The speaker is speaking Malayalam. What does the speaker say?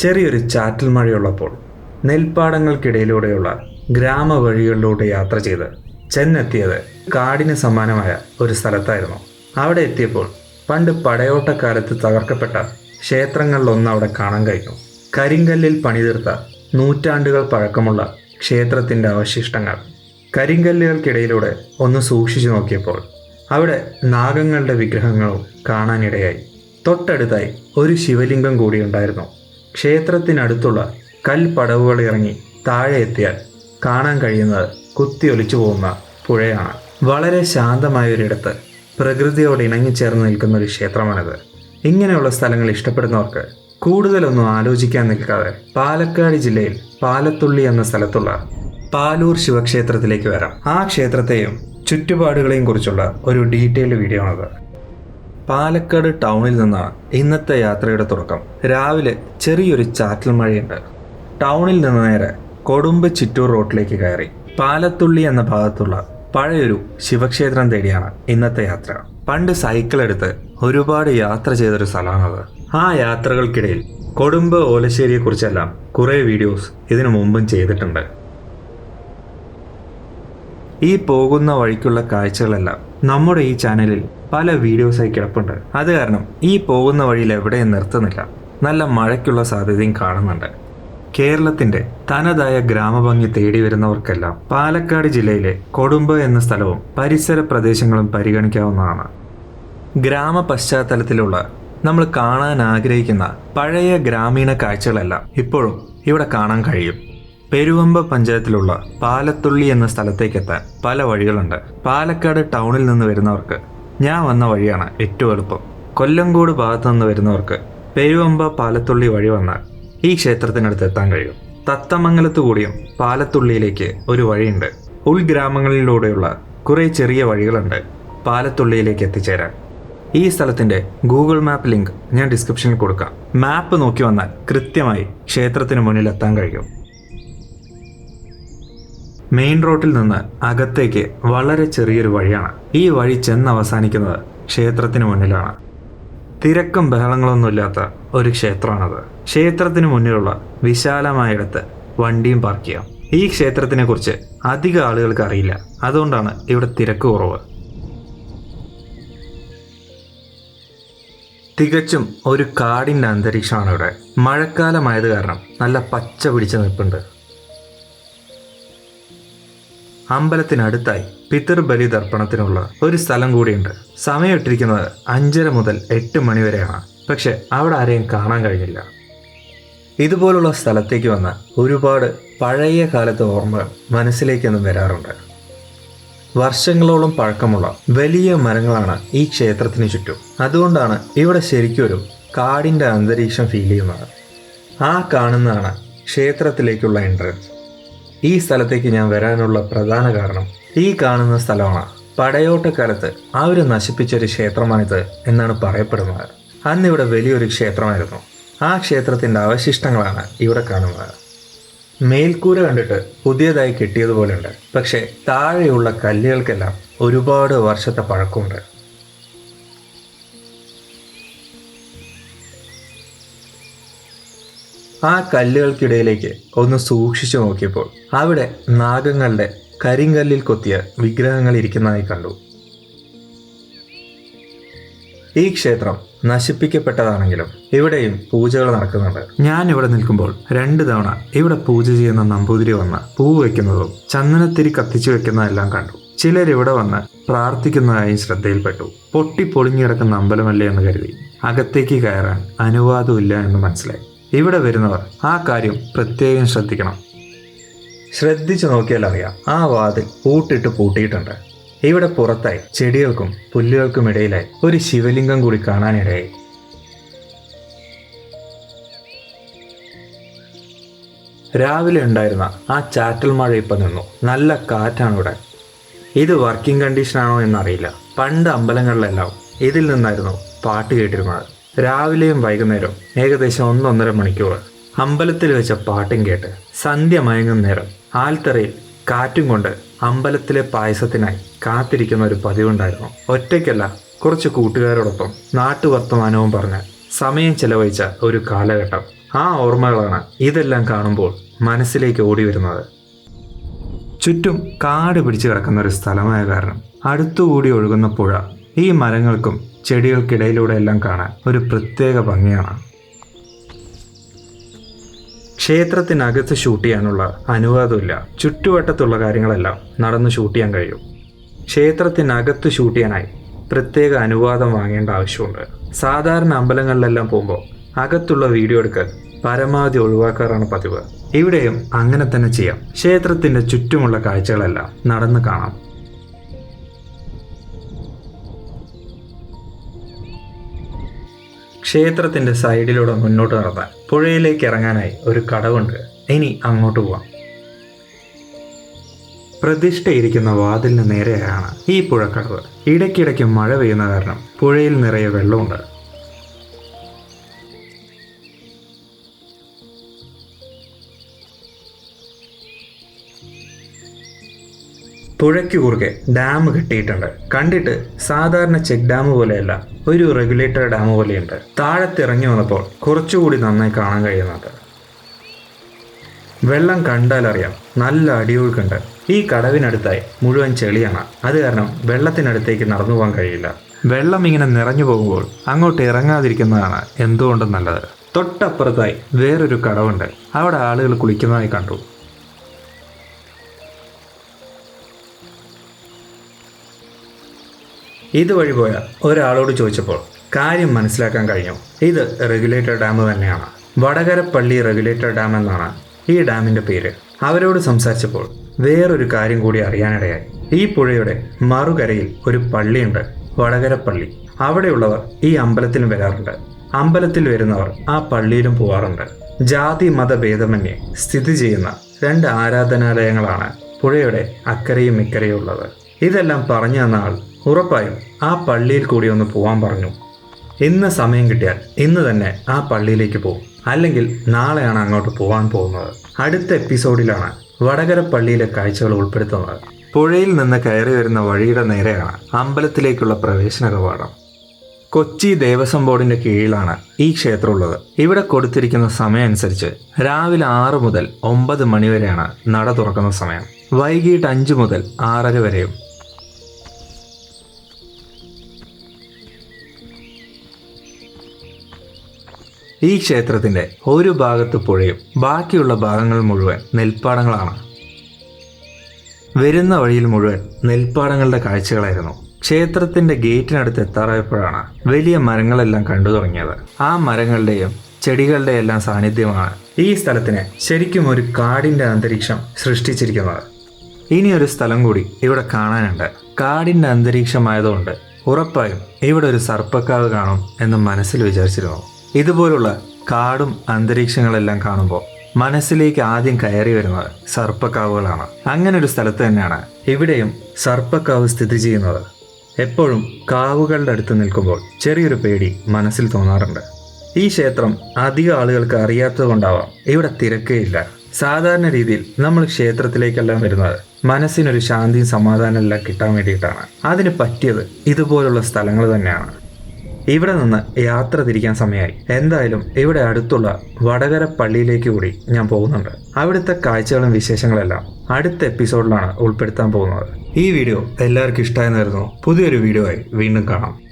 ചെറിയൊരു ചാറ്റൽ മഴയുള്ളപ്പോൾ നെൽപ്പാടങ്ങൾക്കിടയിലൂടെയുള്ള ഗ്രാമവഴികളിലൂടെ യാത്ര ചെയ്ത് ചെന്നെത്തിയത് കാടിന് സമാനമായ ഒരു സ്ഥലത്തായിരുന്നു. അവിടെ എത്തിയപ്പോൾ പണ്ട് പടയോട്ടക്കാലത്ത് തകർക്കപ്പെട്ട ക്ഷേത്രങ്ങളിലൊന്ന് അവിടെ കാണാൻ കഴിഞ്ഞു. കരിങ്കല്ലിൽ പണിതീർത്ത നൂറ്റാണ്ടുകൾ പഴക്കമുള്ള ക്ഷേത്രത്തിന്റെ അവശിഷ്ടങ്ങൾ കരിങ്കല്ലുകൾക്കിടയിലൂടെ ഒന്ന് സൂക്ഷിച്ചു നോക്കിയപ്പോൾ അവിടെ നാഗങ്ങളുടെ വിഗ്രഹങ്ങളും കാണാനിടയായി. തൊട്ടടുത്തായി ഒരു ശിവലിംഗം കൂടി ഉണ്ടായിരുന്നു. ക്ഷേത്രത്തിനടുത്തുള്ള കൽപ്പടവുകൾ ഇറങ്ങി താഴെ എത്തിയാൽ കാണാൻ കഴിയുന്നത് കുത്തിയൊലിച്ചു പോകുന്ന പുഴയാണ്. വളരെ ശാന്തമായൊരിടത്ത് പ്രകൃതിയോട് പ്രകൃതിയോട് ഇണങ്ങിച്ചേർന്ന് നിൽക്കുന്ന ഒരു ക്ഷേത്രമാണിത്. ഇങ്ങനെയുള്ള സ്ഥലങ്ങൾ ഇഷ്ടപ്പെടുന്നവർക്ക് കൂടുതലൊന്നും ആലോചിക്കാൻ നിൽക്കാതെ പാലക്കാട് ജില്ലയിൽ പാലത്തുള്ളി എന്ന സ്ഥലത്തുള്ള പാലൂർ ശിവക്ഷേത്രത്തിലേക്ക് വരാം. ആ ക്ഷേത്രത്തെയും ചുറ്റുപാടുകളെയും കുറിച്ചുള്ള ഒരു ഡീറ്റെയിൽഡ് വീഡിയോ ആണത്. പാലക്കാട് ടൗണിൽ നിന്നാണ് ഇന്നത്തെ യാത്രയുടെ തുടക്കം. രാവിലെ ചെറിയൊരു ചാറ്റൽ മഴയുണ്ട്. ടൗണിൽ നിന്ന് നേരെ കൊടുമ്പ് ചിറ്റൂർ റോഡിലേക്ക് കയറി പാലത്തുള്ളി എന്ന ഭാഗത്തുള്ള പഴയൊരു ശിവക്ഷേത്രം തേടിയാണ് ഇന്നത്തെ യാത്ര. പണ്ട് സൈക്കിൾ എടുത്ത് ഒരുപാട് യാത്ര ചെയ്തൊരു സ്ഥലമാണത്. ആ യാത്രകൾക്കിടയിൽ കൊടുമ്പ് ഓലശ്ശേരിയെക്കുറിച്ചെല്ലാം കുറേ വീഡിയോസ് ഇതിനു മുമ്പും ചെയ്തിട്ടുണ്ട്. ഈ പോകുന്ന വഴിക്കുള്ള കാഴ്ചകളെല്ലാം നമ്മുടെ ഈ ചാനലിൽ പല വീഡിയോസായി കിടപ്പുണ്ട്. അത് കാരണം ഈ പോകുന്ന വഴിയിൽ എവിടെയും നിർത്തുന്നില്ല. നല്ല മഴയ്ക്കുള്ള സാധ്യതയും കാണുന്നുണ്ട്. കേരളത്തിന്റെ തനതായ ഗ്രാമഭംഗി തേടി വരുന്നവർക്കെല്ലാം പാലക്കാട് ജില്ലയിലെ കൊടുമ്പ് എന്ന സ്ഥലവും പരിസര പ്രദേശങ്ങളും പരിഗണിക്കാവുന്നതാണ്. ഗ്രാമ പശ്ചാത്തലത്തിലുള്ള നമ്മൾ കാണാൻ ആഗ്രഹിക്കുന്ന പഴയ ഗ്രാമീണ കാഴ്ചകളെല്ലാം ഇപ്പോഴും ഇവിടെ കാണാൻ കഴിയും. പെരുവമ്പ പഞ്ചായത്തിലുള്ള പാലത്തുള്ളി എന്ന സ്ഥലത്തേക്ക് എത്താൻ പല വഴികളുണ്ട്. പാലക്കാട് ടൗണിൽ നിന്ന് വരുന്നവർക്ക് ഞാൻ വന്ന വഴിയാണ് ഏറ്റവും എളുപ്പം. കൊല്ലംകോട് ഭാഗത്തു നിന്ന് വരുന്നവർക്ക് പെരുവമ്പ പാലത്തുള്ളി വഴി വന്നാൽ ഈ ക്ഷേത്രത്തിനടുത്ത് എത്താൻ കഴിയും. തത്തമംഗലത്തു കൂടിയും പാലത്തുള്ളിയിലേക്ക് ഒരു വഴിയുണ്ട്. ഉൾഗ്രാമങ്ങളിലൂടെയുള്ള കുറേ ചെറിയ വഴികളുണ്ട് പാലത്തുള്ളിയിലേക്ക് എത്തിച്ചേരാൻ. ഈ സ്ഥലത്തിന്റെ ഗൂഗിൾ മാപ്പ് ലിങ്ക് ഞാൻ ഡിസ്ക്രിപ്ഷനിൽ കൊടുക്കാം. മാപ്പ് നോക്കി വന്നാൽ കൃത്യമായി ക്ഷേത്രത്തിന് മുന്നിൽ എത്താൻ കഴിയും. മെയിൻ റോഡിൽ നിന്ന് അകത്തേക്ക് വളരെ ചെറിയൊരു വഴിയാണ്. ഈ വഴി ചെന്ന് അവസാനിക്കുന്നത് ക്ഷേത്രത്തിന് മുന്നിലാണ്. തിരക്കും ബഹളങ്ങളൊന്നുമില്ലാത്ത ഒരു ക്ഷേത്രമാണത്. ക്ഷേത്രത്തിന് മുന്നിലുള്ള വിശാലമായ ഇടത്ത് വണ്ടിയും പാർക്ക് ചെയ്യാം. ഈ ക്ഷേത്രത്തിനെ കുറിച്ച് അധികം ആളുകൾക്ക് അറിയില്ല. അതുകൊണ്ടാണ് ഇവിടെ തിരക്ക് കുറവ്. തികച്ചും ഒരു കാടിന്റെ അന്തരീക്ഷമാണ് ഇവിടെ. മഴക്കാലമായത് കാരണം നല്ല പച്ച പിടിച്ച നിൽപ്പുണ്ട്. അമ്പലത്തിനടുത്തായി പിതൃബലി തർപ്പണത്തിനുള്ള ഒരു സ്ഥലം കൂടിയുണ്ട്. സമയം ഇട്ടിരിക്കുന്നത് അഞ്ചര മുതൽ എട്ട് മണി വരെയാണ്. പക്ഷെ അവിടെ ആരെയും കാണാൻ കഴിഞ്ഞില്ല. ഇതുപോലുള്ള സ്ഥലത്തേക്ക് വന്ന ഒരുപാട് പഴയ കാലത്തെ ഓർമ്മകൾ മനസ്സിലേക്കൊന്നും വരാറുണ്ട്. വർഷങ്ങളോളം പഴക്കമുള്ള വലിയ മരങ്ങളാണ് ഈ ക്ഷേത്രത്തിന് ചുറ്റും. അതുകൊണ്ടാണ് ഇവിടെ ശരിക്കും ഒരു കാടിന്റെ അന്തരീക്ഷം ഫീൽ ചെയ്യുന്നത്. ആ കാണുന്നതാണ് ക്ഷേത്രത്തിലേക്കുള്ള എൻട്രൻസ് ഈ സ്ഥലത്തേക്ക് ഞാൻ വരാനുള്ള പ്രധാന കാരണം ഈ കാണുന്ന സ്ഥലമാണ്. പടയോട്ടക്കാലത്ത് ആ ഒരു നശിപ്പിച്ചൊരു ക്ഷേത്രമാണിത് എന്നാണ് പറയപ്പെടുന്നത്. അന്ന് ഇവിടെ വലിയൊരു ക്ഷേത്രമായിരുന്നു. ആ ക്ഷേത്രത്തിന്റെ അവശിഷ്ടങ്ങളാണ് ഇവിടെ കാണുന്നത്. മേൽക്കൂര കണ്ടിട്ട് പുതിയതായി കെട്ടിയതുപോലെയുണ്ട്. പക്ഷേ താഴെയുള്ള കല്ലുകൾക്കെല്ലാം ഒരുപാട് വർഷത്തെ പഴക്കമുണ്ട്. ആ കല്ലുകൾക്കിടയിലേക്ക് ഒന്ന് സൂക്ഷിച്ചു നോക്കിയപ്പോൾ അവിടെ നാഗങ്ങളുടെ കരിങ്കല്ലിൽ കൊത്തിയ വിഗ്രഹങ്ങൾ ഇരിക്കുന്നതായി കണ്ടു. ഈ ക്ഷേത്രം നശിപ്പിക്കപ്പെട്ടതാണെങ്കിലും ഇവിടെയും പൂജകൾ നടക്കുന്നുണ്ട്. ഞാൻ ഇവിടെ നിൽക്കുമ്പോൾ രണ്ട് തവണ ഇവിടെ പൂജ ചെയ്യുന്ന നമ്പൂതിരി വന്ന് പൂ വെക്കുന്നതും ചന്ദനത്തിരി കത്തിച്ചു വെക്കുന്നതെല്ലാം കണ്ടു. ചിലർ ഇവിടെ വന്ന് പ്രാർത്ഥിക്കുന്നതായും ശ്രദ്ധയിൽപ്പെട്ടു. പൊട്ടി പൊളിഞ്ഞിടക്കുന്ന അമ്പലമല്ലേ എന്ന് കരുതി. അകത്തേക്ക് കയറാൻ അനുവാദമില്ല എന്ന് മനസ്സിലായി. ഇവിടെ വരുന്നവർ ആ കാര്യം പ്രത്യേകം ശ്രദ്ധിക്കണം. ശ്രദ്ധിച്ചു നോക്കിയാൽ അറിയാം ആ വാതിൽ പൂട്ടിട്ട് പൂട്ടിയിട്ടുണ്ട്. ഇവിടെ പുറത്തായി ചെടികൾക്കും പുല്ലുകൾക്കും ഇടയിലായി ഒരു ശിവലിംഗം കൂടി കാണാനിടയായി. രാവിലെ ഉണ്ടായിരുന്ന ആ ചാറ്റൽ മഴ ഇപ്പം നിന്നു. നല്ല കാറ്റാണ് ഇവിടെ. ഇത് വർക്കിംഗ് കണ്ടീഷനാണോ എന്നറിയില്ല. പണ്ട് അമ്പലങ്ങളിലെല്ലാം ഇതിൽ നിന്നായിരുന്നു പാട്ട് കേട്ടിരുന്നത്. രാവിലെയും വൈകുന്നേരവും ഏകദേശം ഒന്നൊന്നര മണിക്കൂർ അമ്പലത്തിൽ വെച്ച പാട്ടും കേട്ട് സന്ധ്യ മയങ്ങും നേരം ആൽത്തറയിൽ കാറ്റും കൊണ്ട് അമ്പലത്തിലെ പായസത്തിനായി കാത്തിരിക്കുന്ന ഒരു പതിവുണ്ടായിരുന്നു. ഒറ്റയ്ക്കല്ല കുറച്ച് കൂട്ടുകാരോടൊപ്പം നാട്ടുവർത്തമാനവും പറഞ്ഞ് സമയം ചെലവഴിച്ച ഒരു കാലഘട്ടം. ആ ഓർമ്മകളാണ് ഇതെല്ലാം കാണുമ്പോൾ മനസ്സിലേക്ക് ഓടി വരുന്നത് ചുറ്റും കാട് പിടിച്ചു കിടക്കുന്ന ഒരു സ്ഥലമായ കാരണം അടുത്തുകൂടി ഒഴുകുന്ന പുഴ ഈ മരങ്ങൾക്കും ചെടികൾക്കിടയിലൂടെ എല്ലാം കാണാൻ ഒരു പ്രത്യേക ഭംഗിയാണ്. ക്ഷേത്രത്തിനകത്ത് ഷൂട്ട് ചെയ്യാനുള്ള അനുവാദമില്ല. ചുറ്റുവട്ടത്തുള്ള കാര്യങ്ങളെല്ലാം നടന്ന് ഷൂട്ട് ചെയ്യാൻ കഴിയും. ക്ഷേത്രത്തിനകത്ത് ഷൂട്ട് ചെയ്യാനായി പ്രത്യേക അനുവാദം വാങ്ങേണ്ട ആവശ്യമുണ്ട്. സാധാരണ അമ്പലങ്ങളിലെല്ലാം പോകുമ്പോൾ അകത്തുള്ള വീഡിയോ എടുക്കൽ പരമാവധി ഒഴിവാക്കാറാണ് പതിവ്. ഇവിടെയും അങ്ങനെ തന്നെ ചെയ്യാം. ക്ഷേത്രത്തിന്റെ ചുറ്റുമുള്ള കാഴ്ചകളെല്ലാം നടന്ന് കാണാം. ക്ഷേത്രത്തിന്റെ സൈഡിലൂടെ മുന്നോട്ട് നടന്നാൽ പുഴയിലേക്ക് ഇറങ്ങാനായി ഒരു കടവുണ്ട്. ഇനി അങ്ങോട്ട് പോവാം. പ്രതിഷ്ഠയിരിക്കുന്ന വാതിലിന് നേരെയാണ് ഈ പുഴക്കടവ്. ഇടയ്ക്കിടയ്ക്ക് മഴ പെയ്യുന്ന കാരണം പുഴയിൽ നിറയെ വെള്ളമുണ്ട്. പുഴയ്ക്ക് കുറുകെ ഡാം കെട്ടിയിട്ടുണ്ട്. കണ്ടിട്ട് സാധാരണ ചെക്ക് ഡാം പോലെയല്ല ഒരു റെഗുലേറ്റർ ഡാം പോലെയുണ്ട്. താഴത്തിറങ്ങി വന്നപ്പോൾ കുറച്ചുകൂടി നന്നായി കാണാൻ കഴിയുന്നുണ്ട്. വെള്ളം കണ്ടാലറിയാം നല്ല അടിയൊഴുക്കുണ്ട് ഈ കടവിനടുത്തായി മുഴുവൻ ചെളിയാണ്. അത് കാരണം വെള്ളത്തിനടുത്തേക്ക് നടന്നു പോകാൻ കഴിയില്ല. വെള്ളം ഇങ്ങനെ നിറഞ്ഞു പോകുമ്പോൾ അങ്ങോട്ട് ഇറങ്ങാതിരിക്കുന്നതാണ് എന്തുകൊണ്ടും നല്ലത്. തൊട്ടപ്പുറത്തായി വേറൊരു കടവുണ്ട്. അവിടെ ആളുകൾ കുളിക്കുന്നതായി കണ്ടു. ഇതുവഴി പോയ ഒരാളോട് ചോദിച്ചപ്പോൾ കാര്യം മനസ്സിലാക്കാൻ കഴിഞ്ഞു. ഇത് റെഗുലേറ്റർ ഡാം തന്നെയാണ്. വടകരപ്പള്ളി റെഗുലേറ്റർ ഡാം എന്നാണ് ഈ ഡാമിന്റെ പേര്. അവരോട് സംസാരിച്ചപ്പോൾ വേറൊരു കാര്യം കൂടി അറിയാനിടയായി. ഈ പുഴയുടെ മറുകരയിൽ ഒരു പള്ളിയുണ്ട് വടകരപ്പള്ളി. അവിടെയുള്ളവർ ഈ അമ്പലത്തിലും വരാറുണ്ട്. അമ്പലത്തിൽ വരുന്നവർ ആ പള്ളിയിലും പോവാറുണ്ട്. ജാതി മതഭേദമന്യേ സ്ഥിതി ചെയ്യുന്ന രണ്ട് ആരാധനാലയങ്ങളാണ് പുഴയുടെ അക്കരയും ഇക്കരയും ഉള്ളത്. ഇതെല്ലാം പറഞ്ഞു തന്ന ആൾ ഉറപ്പായും ആ പള്ളിയിൽ കൂടി ഒന്ന് പോകാൻ പറഞ്ഞു. ഇന്ന് സമയം കിട്ടിയാൽ ഇന്ന് തന്നെ ആ പള്ളിയിലേക്ക് പോകും അല്ലെങ്കിൽ നാളെയാണ് അങ്ങോട്ട് പോകാൻ പോകുന്നത്. അടുത്ത എപ്പിസോഡിലാണ് വടകര പള്ളിയിലെ കാഴ്ചകൾ ഉൾപ്പെടുത്തുന്നത്. പുഴയിൽ നിന്ന് കയറി വരുന്ന വഴിയുടെ നേരെയാണ് അമ്പലത്തിലേക്കുള്ള പ്രവേശന കവാടം. കൊച്ചി ദേവസ്വം ബോർഡിന്റെ കീഴിലാണ് ഈ ക്ഷേത്രം ഉള്ളത്. ഇവിടെ കൊടുത്തിരിക്കുന്ന സമയം അനുസരിച്ച് രാവിലെ ആറ് മുതൽ ഒമ്പത് മണിവരെയാണ് നട തുറക്കുന്ന സമയം. വൈകിട്ട് അഞ്ച് മുതൽ ആറര വരെയും ഈ ക്ഷേത്രത്തിന്റെ ഒരു ഭാഗത്ത് പുഴയും ബാക്കിയുള്ള ഭാഗങ്ങൾ മുഴുവൻ നെൽപ്പാടങ്ങളാണ്. വരുന്ന വഴിയിൽ മുഴുവൻ നെൽപ്പാടങ്ങളുടെ കാഴ്ചകളായിരുന്നു. ക്ഷേത്രത്തിന്റെ ഗേറ്റിനടുത്ത് എത്താറായപ്പോഴാണ് വലിയ മരങ്ങളെല്ലാം കണ്ടു തുടങ്ങിയത്. ആ മരങ്ങളുടെയും ചെടികളുടെ എല്ലാം സാന്നിധ്യമാണ് ഈ സ്ഥലത്തിന് ശരിക്കും ഒരു കാടിന്റെ അന്തരീക്ഷം സൃഷ്ടിച്ചിരിക്കുന്നത്. ഇനി ഒരു സ്ഥലം കൂടി ഇവിടെ കാണാനുണ്ട്. കാടിന്റെ അന്തരീക്ഷമായതുകൊണ്ട് ഉറപ്പായും ഇവിടെ ഒരു സർപ്പക്കാവ് കാണും എന്ന് മനസ്സിൽ വിചാരിച്ചിരുന്നു. ഇതുപോലുള്ള കാടും അന്തരീക്ഷങ്ങളെല്ലാം കാണുമ്പോൾ മനസ്സിലേക്ക് ആദ്യം കയറി വരുന്നത് സർപ്പക്കാവുകളാണ്. അങ്ങനെ ഒരു സ്ഥലത്ത് തന്നെയാണ് ഇവിടെയും സർപ്പക്കാവ് സ്ഥിതി ചെയ്യുന്നത്. എപ്പോഴും കാവുകളുടെ അടുത്ത് നിൽക്കുമ്പോൾ ചെറിയൊരു പേടി മനസ്സിൽ തോന്നാറുണ്ട്. ഈ ക്ഷേത്രം അധികം ആളുകൾക്ക് അറിയാത്തത് കൊണ്ടാവാം ഇവിടെ തിരക്കേയില്ല. സാധാരണ രീതിയിൽ നമ്മൾ ക്ഷേത്രത്തിലേക്കെല്ലാം വരുന്നത് മനസ്സിനൊരു ശാന്തിയും സമാധാനം എല്ലാം കിട്ടാൻ വേണ്ടിയിട്ടാണ്. അതിന് പറ്റിയത് ഇതുപോലുള്ള സ്ഥലങ്ങൾ തന്നെയാണ്. ഇവിടെ നിന്ന് യാത്ര തിരിക്കാൻ സമയമായി. എന്തായാലും ഇവിടെ അടുത്തുള്ള വടകര പള്ളിയിലേക്ക് കൂടി ഞാൻ പോകുന്നുണ്ട്. അവിടുത്തെ കാഴ്ചകളും വിശേഷങ്ങളെല്ലാം അടുത്ത എപ്പിസോഡിലാണ് ഉൾപ്പെടുത്താൻ പോകുന്നത്. ഈ വീഡിയോ എല്ലാവർക്കും ഇഷ്ടമായിരുന്നു പുതിയൊരു വീഡിയോ ആയി വീണ്ടും കാണാം.